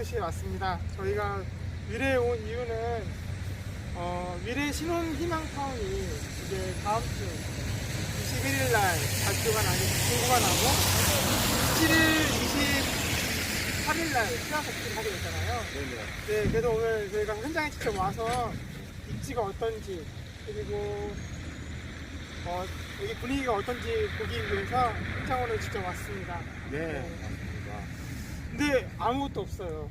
도시에 왔습니다. 저희가 위례에 온 이유는 어, 위례 신혼 희망타운이 이제 다음 주 21일 날 발표가 나니 공고가 나고 17일, 28일 날 수학 복귀를 하게 되잖아요. 네네. 네, 그래서 오늘 저희가 현장에 직접 와서 입지가 어떤지 그리고 어, 여기 분위기가 어떤지 보기 위해서 현장으로 직접 왔습니다. 네, 맞습니다. 근데 아무것도 없어요.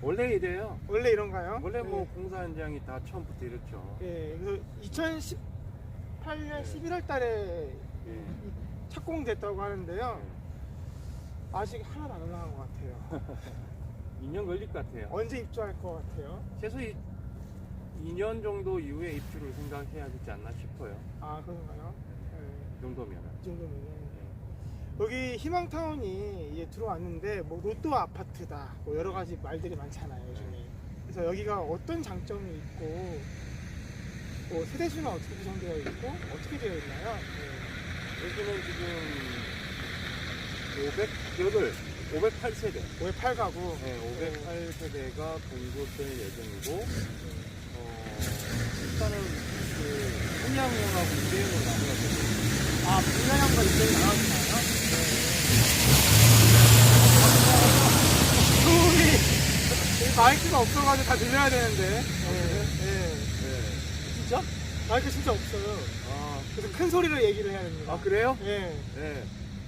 원래 이래요. 원래 이런가요? 원래 뭐 네. 공사 현장이 다 처음부터 이렇죠. 예, 그래서 2018년 11월 달에 예. 착공됐다고 하는데요. 아직 하나도 안 올라간 것 같아요. 2년 걸릴 것 같아요. 언제 입주할 것 같아요? 최소 이, 2년 정도 이후에 입주를 생각해야 되지 않나 싶어요. 아, 그런가요? 예, 이 정도면. 이 정도면. 여기 희망타운이 이제 들어왔는데 뭐 로또 아파트다 뭐 여러 가지 말들이 많잖아요 요즘에 그래서 여기가 어떤 장점이 있고 뭐 세대수는 어떻게 구성되어 있고 어떻게 되어 있나요? 여기는 지금 508, 508세대. 왜 8가구 네, 508세대가 공급될 예정이고, 어, 일단은 그, 한양원하고 이대형을 나누어서 아 분야형과 이쪽이 나왔나요? 소음이 마이크가 없어가지고 다 들려야 되는데 예, 예. 네. 진짜? 마이크 진짜 없어요 아, 그래서 큰 소리로 얘기를 해야 됩니다 아, 그래요? 예. 네.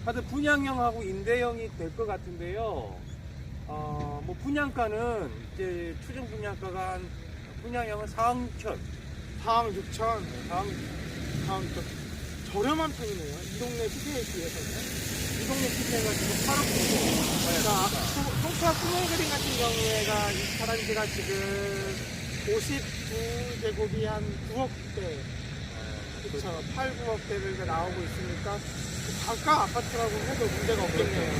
하여튼 분양형하고 임대형이 될 것 같은데요. 어, 뭐 분양가는 이제 추정 분양가가 한 분양형은 4억 6천. 4억 6천, 4억, 4억 6천. 저렴한 편이네요. 이 동네 시세에 비해서는. 이 동네 시세가 지금 8억 정도. 자, 송파 그림 같은 경우에가 이 사단지가 지금 59제곱이 한 9억대, 그쵸. 8, 9억대가 나오고 있으니까 그 단가 아파트라고 해도 문제가 없겠네요.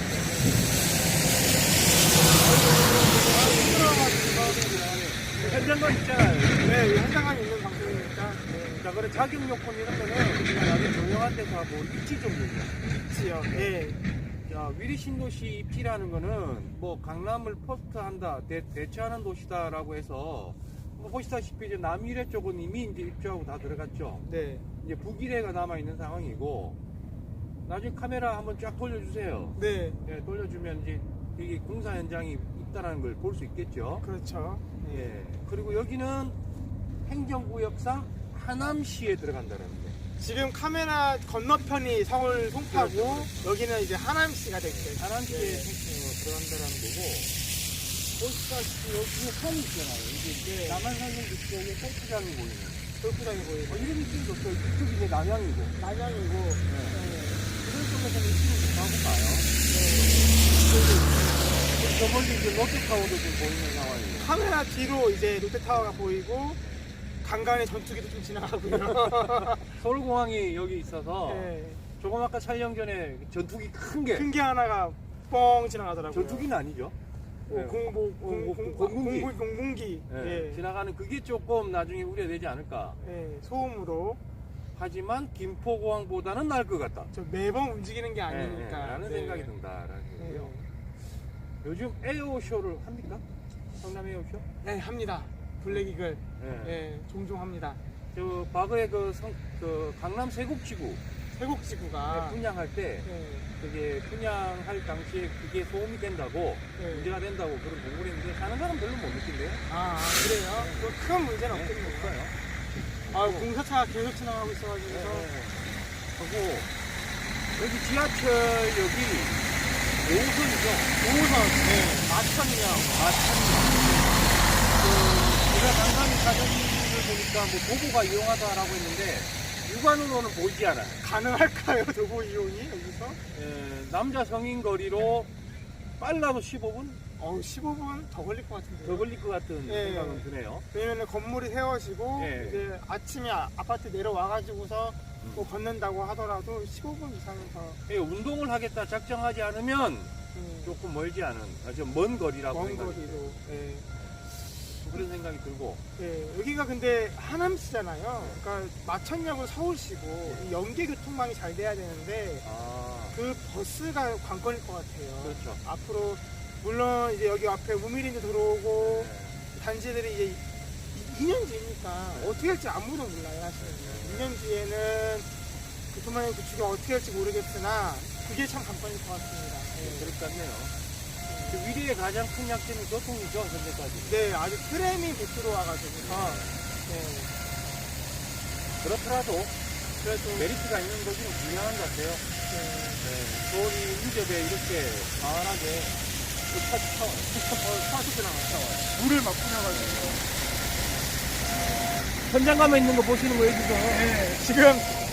현장감 있잖아요. 네, 이 현장감이 있는 방송이니까. 네, 자, 그래 자격 요건 이런 거는 나중에 조용한 데서 하고 입지 정도죠. 있지요. 예. 자, 위리 신도시 입지라는 거는 뭐 강남을 포스트한다, 대, 대체하는 도시다 라고 해서 뭐 보시다시피 이제 남위례 쪽은 이미 이제 입주하고 다 들어갔죠. 네. 이제 북이래가 남아 있는 상황이고 나중에 카메라 한번 쫙 돌려주세요. 네. 예, 돌려주면 이제 이게 공사 현장이 있다는 걸 볼 수 있겠죠. 그렇죠. 네. 예. 그리고 여기는 행정구역상 하남시에 들어간다는 거. 지금 카메라 건너편이 서울 송파고 그렇죠, 여기는 이제 하남시가 됐죠. 하남시에 네. 어, 들어간다는 거고. 보시다시피 여기 섬이 있잖아요. 이게 이제 남한산성 그쪽에 골프장이 보이는. 골프장이 어, 보이고 이런 입지도 좋죠. 이쪽이 이제 남양이고. 남양이고 네. 네. 이런 쪽에서는 좀 하고 가요. 저 멀리 이제 롯데타워도 좀 보이는 상황이에요. 카메라 뒤로 이제 롯데타워가 보이고 간간히 전투기도 좀 지나가고요. 서울공항이 여기 있어서 네. 조금 아까 촬영 전에 전투기 큰 게 큰 게 하나가 뻥 지나가더라고요. 전투기는 아니죠. 뭐 네. 공보 공- 공, 공- 공, 공군기. 공군- 공군기 예, 예. 지나가는 그게 조금 나중에 우려되지 않을까. 예, 소음으로 하지만 김포공항보다는 나을 것 같다. 저 매번 움직이는 게 예, 아니니까 예, 라는 네. 생각이 든다라는 네. 거고요. 요즘 에어쇼를 합니까? 성남 에어쇼? 네, 합니다. 블랙이글 예. 예, 종종 합니다. 저 과거에 그, 성, 그 강남 세곡지구 세곡지구가 분양할 때 예, 그게 분양할 당시에 그게 소음이 된다고 예. 문제가 된다고 그런 공고를 했는데 사는 사람 별로 못 느낀대요. 아 그래요? 그큰 문제는 네, 없겠네요. 없어요. 아 공사차가 계속 지나가고 있어가지고 네, 네. 하고 여기 지하철역이 5호선이죠. 5호선 네, 마천이요. 마천역. 강남 사전을 보니까 뭐 도보가 이용하다라고 했는데 육안으로는 보이지 않아요. 가능할까요 도보 이용이 여기서? 에, 남자 성인 거리로 빨라도 15분 어우 15분 더 걸릴 것 같은데요. 더 걸릴 것 같은 예. 생각은 드네요. 왜냐면 건물이 세워지고 예. 이제 아침에 아- 아파트 내려와가지고서 음. 뭐 걷는다고 하더라도 15분 이상은 더 예, 운동을 하겠다 작정하지 않으면 음, 조금 멀지 않은 아주 먼 거리라고 먼 생각이 거리로. 예. 그런 생각이 들고 예, 여기가 근데 하남시잖아요. 그러니까 마천역은 서울시고 이 연계 교통망이 잘 돼야 되는데 아 그 버스가 관건일 것 같아요. 그렇죠. 앞으로 물론 이제 여기 앞에 우미린도 들어오고 단지들이 이제 2년 뒤니까 어떻게 할지 아무도 몰라요 사실은 2년 뒤에는 교통방향 구축이 어떻게 할지 모르겠으나 그게 참 관건일 것 같습니다 네, 네. 그럴 것 같네요. 그 위리의 가장 큰 약점은 교통이죠, 현재까지. 네, 아직 트램이 못 들어와가지고 네. 그렇더라도 그래도 메리트가 있는 것이 분명한 것 같아요. 네. 네, 서울이 인접에 이렇게 강하게 차, 차, 어, 사수들 나왔어 물을 막 뿌려가지고 현장감에 있는 거 보시는 거예요, 지금? 네, 지금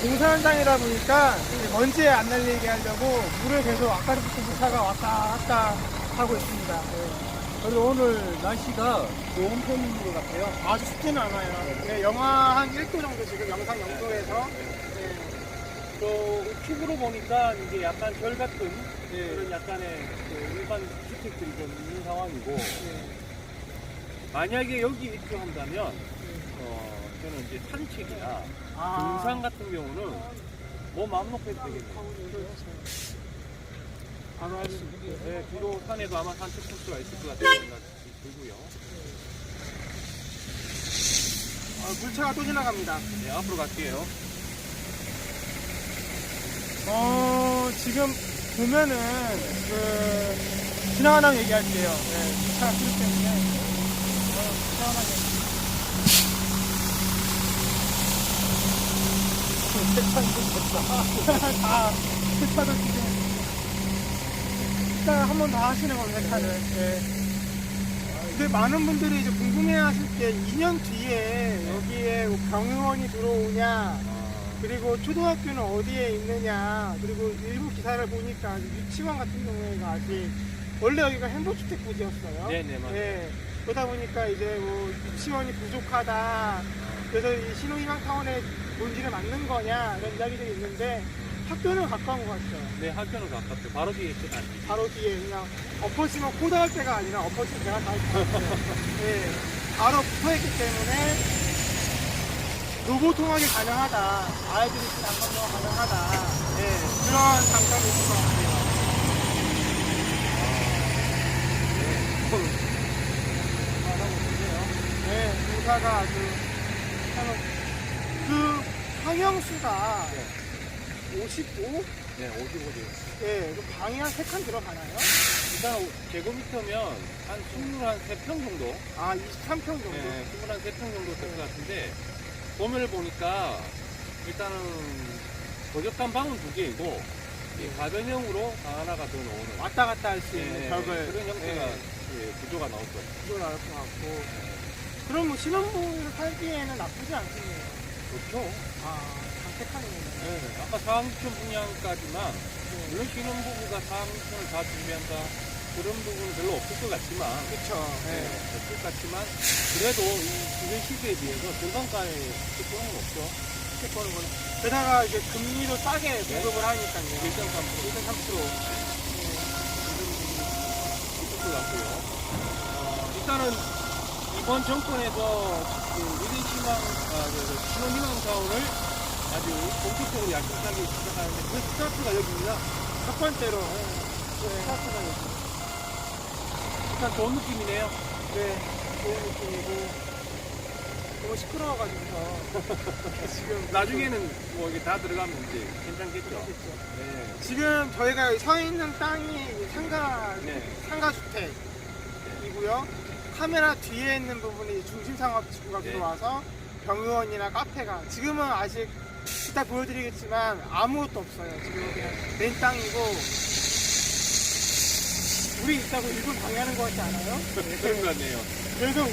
공사 현장이다 보니까 먼지에 안 날리게 하려고 물을 계속 아까부터 차가 왔다 갔다 하고 있습니다. 네. 그리고 오늘 날씨가 좋은 편인 것 같아요. 아주 춥지는 않아요. 네, 영하 한 1도 정도 지금 영상 영도에서 네, 또 큐브로 보니까 이제 약간 결 같은 네. 그런 약간의 그 일반 주택들이 좀 있는 상황이고 네, 만약에 여기 입주한다면 어, 저는 이제 산책이나 아, 등산 같은 경우는 뭐 마음 놓고 해도 되겠네요. 바로 할 수 있게. 네, 뒤로 산에도 아마 산책 코스가 있을 것 같다는 생각이 들고요. 아, 물차가 또 지나갑니다. 네, 앞으로 갈게요. 어, 지금 보면은, 그, 지나가라고 얘기할게요. 네, 차가 크기 때문에. 어, 지나가라고. 세차도 됐 다. 다, 세차도 지금. 일단 한번더 하시는 걸로 세차를. 네. 근데 많은 분들이 이제 궁금해 하실 게 2년 뒤에 여기에 뭐 병의원이 들어오냐, 그리고 초등학교는 어디에 있느냐 그리고 일부 기사를 보니까 유치원 같은 경우에가 아직 원래 여기가 행복주택구지였어요 네네, 맞아요. 네, 그러다 보니까 이제 뭐 유치원이 부족하다 그래서 이 신호희망 타운에 본질을 맞는 거냐 이런 이야기들이 있는데 학교는 가까운 것 같죠 네, 학교는 가깝죠. 바로 뒤에 있죠. 바로 뒤에 그냥 엎어지면 코다할 때가 아니라 엎어지면 내가 다할 것 같아요 네, 바로 붙어있기 때문에 로봇 통학이 가능하다. 아이들이 난방도가 가능하다. 네, 그런 장점이 있을 것 같아요. 네, 공사가 아주 참, 그 상형수가 55? 네, 55대. 네, 그 방이 한 3칸 들어가나요? 일단 제곱미터면 한 23평 정도? 아, 23평 정도? 네, 23평 정도 될 것 같은데, 도면을 보니까 일단은 거적한 방은 두 개이고, 이 가변형으로 방 하나가 더 나오는 왔다 갔다 할 수 있는 네, 벽을. 그런 형태가 네, 예, 구조가 나올 거예요. 이거 나올 것 같고. 그럼 뭐 신혼부부를 살기에는 나쁘지 않겠네요. 그렇죠. 아, 장택하네요. 네, 아까 4항천 분양까지만, 네. 물론 신혼부부가 4항천을 다 준비한다, 그런 부분은 별로 없을 것 같지만, 그쵸. 네, 네. 없을 것 같지만, 그래도 이 주변 시세에 비해서 중간가의 특권은 없죠. 채권은 거는. 게다가 이제 금리도 싸게 공급을 하니까요. 1.3%. 1.3%. 있을 것 같고요. 어, 일단은 이번 정권에서 그 미래 희망, 아, 그, 그 신혼희망 사원을 아주 본격적으로 약속하기 시작하는데 그 스타트가 여기입니다. 첫 번째로. 스타트가 여기. 일단 좋은 느낌이네요. 네. 좋은 느낌이고. 너무 시끄러워가지고. 지금. 나중에는 뭐 이게 다 들어가면 이제 괜찮겠죠. 네. 지금 저희가 서 있는 땅이 상가, 네. 상가 주택이고요. 카메라 뒤에 있는 부분이 중심 상업지구가 네. 들어와서 병의원이나 카페가 지금은 아직 이따 보여드리겠지만 아무것도 없어요. 지금 그냥 맨 땅이고 우리 있다고 일부 방해하는 것 같지 않아요? 그런 것 같네요. 그래서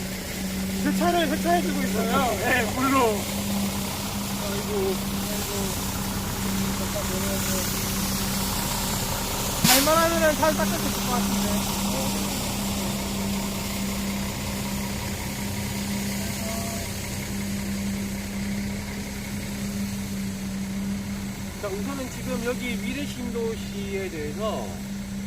세차를 세차해주고 있어요. 네, 물로. 아이고, 아이고. 잘만 하면은 수 있을 것 같은데. 자, 우선은 지금 여기 미래신도시에 대해서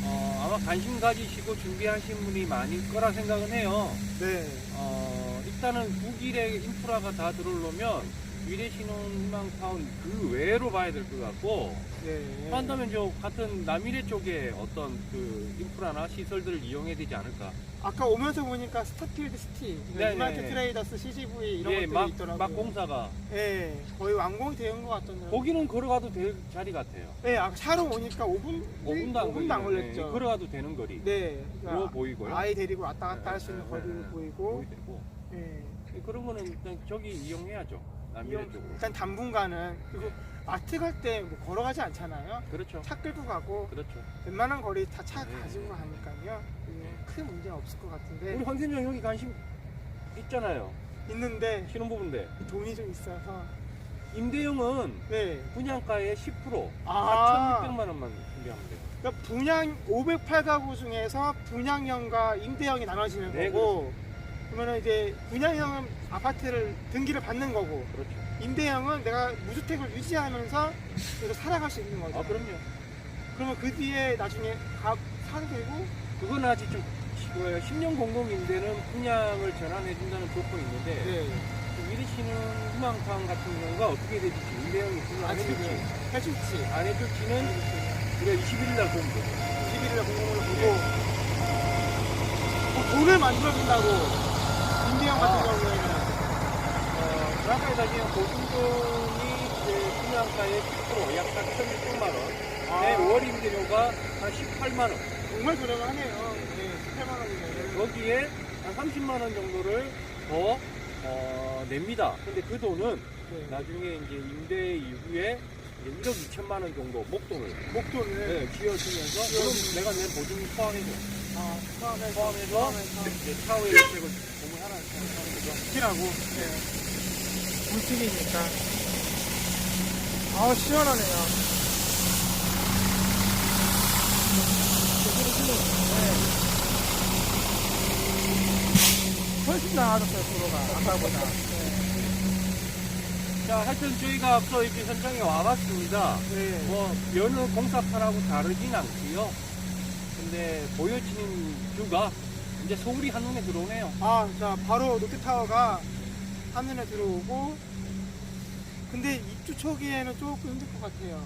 어, 아마 관심 가지시고 준비하신 분이 많을 거라 생각은 해요. 네. 어, 일단은 북일의 인프라가 다 들어오려면 미래신혼희망타운 그 외로 봐야 될 것 같고 네. 한다면 저 같은 남미래 쪽에 어떤 그 인프라나 시설들을 이용해야 되지 않을까? 아까 오면서 보니까 스타필드 시티, 네, 이마트 네. 트레이더스, CGV 이런 예, 것들이 막, 있더라고요. 막 공사가 예, 거의 완공이 되는 것 같던데요. 거기는 걸어가도 될 자리 같아요. 예, 아까 차로 오니까 5분, 5분도 안, 5분도 안 걸리네. 걸렸죠. 걸어가도 되는 거리. 네, 그거 보이고요. 아이 데리고 왔다 갔다 네, 할수 있는 네, 거리를 네, 네. 보이고, 보이 되고. 예. 그런 거는 일단 저기 이용해야죠. 남미래 이용- 쪽으로. 일단 당분간은 그리고 마트 갈 때 뭐 걸어가지 않잖아요. 그렇죠. 차 끌고 가고 그렇죠. 웬만한 거리 다 차 네. 가지고 가니까요. 예, 큰 문제는 없을 것 같은데 우리 황팀장 여기 관심 있잖아요. 있는데 신혼부부인데 돈이 좀 있어서 임대용은 네. 분양가의 10% 아. 4,600만 원만 준비하면 돼요. 그러니까 분양 508가구 중에서 분양형과 임대형이 나눠지는 네, 거고 그러면 이제 분양형은 아파트를 등기를 받는 거고 그렇죠. 임대형은 내가 무주택을 유지하면서 계속 살아갈 수 있는 거죠. 아 그럼요. 그러면 그 뒤에 나중에 가 사도 되고 그건 아직 좀 시- 어, 10년 공공임대는 분양을 전환해준다는 조건이 있는데 네. 미리시는 희망타운 같은 경우가 어떻게 될지 임대형이 분양 안 아직은 해줄지 해줄지 안 해줄지는 우리가 21일 날 보면 돼요. 21일에 공공을 보고 뭐 돈을 만들어준다고 임대형 같은 아. 경우에는 어, 정확하게 따지면 보증금이 이제 분양가의 10%약 4,600만 원. 아. 내월 임대료가 한 18만 원. 정말 저렴하네요. 네, 18만 원이면. 거기에 한 30만 원 정도를 더 어, 냅니다. 근데 그 돈은 네. 나중에 이제 임대 이후에 이제 1억 2천만 원 정도 목돈을 목돈을 네, 쥐어주면서 그럼 내가 낸 보증금 포함해서 아, 포함해서 포함해서 이제 차후의 혜택을 보면 하나 하는 거죠. 키라고. 네. 물튀기니까. 아 시원하네요. 네. 훨씬 나아졌어요 도로가 아까보다. 자, 하여튼 저희가 앞서 이렇게 현장에 와봤습니다. 네. 뭐 여느 공사판하고 다르진 않고요. 근데 보여지는 뷰가 이제 서울이 한눈에 들어오네요. 아, 자 바로 롯데타워가 한눈에 들어오고. 근데 입주 초기에는 조금 힘들 것 같아요.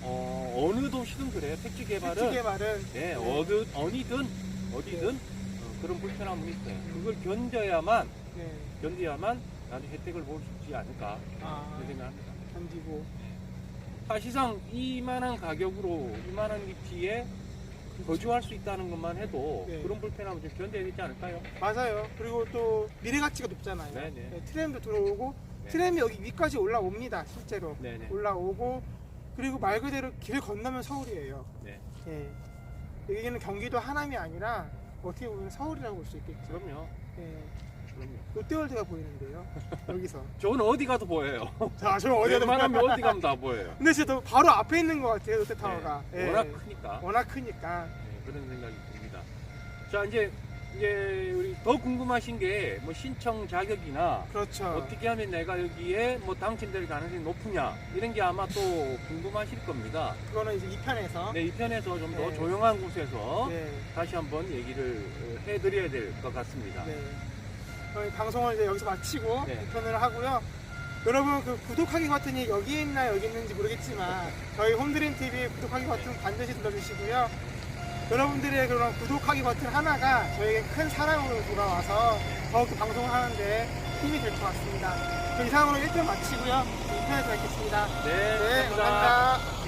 어, 어느 도시든 그래요. 택지 개발은 택지 개발은 네, 어느 어디든 어디든 어, 그런 불편함이 있어요. 그걸 견뎌야만 네. 견뎌야만 나중에 혜택을 볼 수 있지 않을까 아, 그런 생각합니다. 견디고. 사실상 이만한 가격으로 이만한 위치에 거주할 수 있다는 것만 해도 네. 그런 불편함을 좀 견뎌야 되지 않을까요? 맞아요. 그리고 또 미래 가치가 높잖아요. 네 네. 네, 트램도 들어오고 네. 트램이 여기 위까지 올라옵니다. 실제로 네 네. 올라오고 그리고 말 그대로 길 건너면 서울이에요. 네. 예. 여기는 경기도 하남이 아니라 어떻게 보면 서울이라고 볼 수 있겠죠. 그럼요. 예. 그럼요. 롯데월드가 보이는데요. 여기서. 저는 어디 가도 보여요. 자, 저 어디에 웬만하면 어디 가면 다 보여요. 근데 진짜 또 바로 앞에 있는 것 같아요. 롯데타워가. 네, 예. 워낙 크니까 워낙 크니까. 네, 그런 생각이 듭니다. 자 이제 이제 우리 더 궁금하신 게 뭐 신청 자격이나 그렇죠. 어떻게 하면 내가 여기에 뭐 당첨될 가능성이 높으냐 이런 게 아마 또 궁금하실 겁니다. 그거는 이제 2편에서. 네, 이 편에서 좀 더 네. 조용한 곳에서 네. 다시 한번 얘기를 어, 해드려야 될 것 같습니다. 네. 저희 방송을 이제 여기서 마치고 네. 개편을 하고요. 여러분 그 구독하기 버튼이 여기 있나 여기 있는지 모르겠지만 저희 홈드림 TV 구독하기 버튼 반드시 눌러주시고요. 여러분들의 그런 구독하기 버튼 하나가 저에게 큰 사랑으로 돌아와서 더욱더 방송을 하는데 힘이 될 것 같습니다. 그 이상으로 1편 마치고요. 2편에서 뵙겠습니다. 네, 네, 감사합니다. 감사합니다.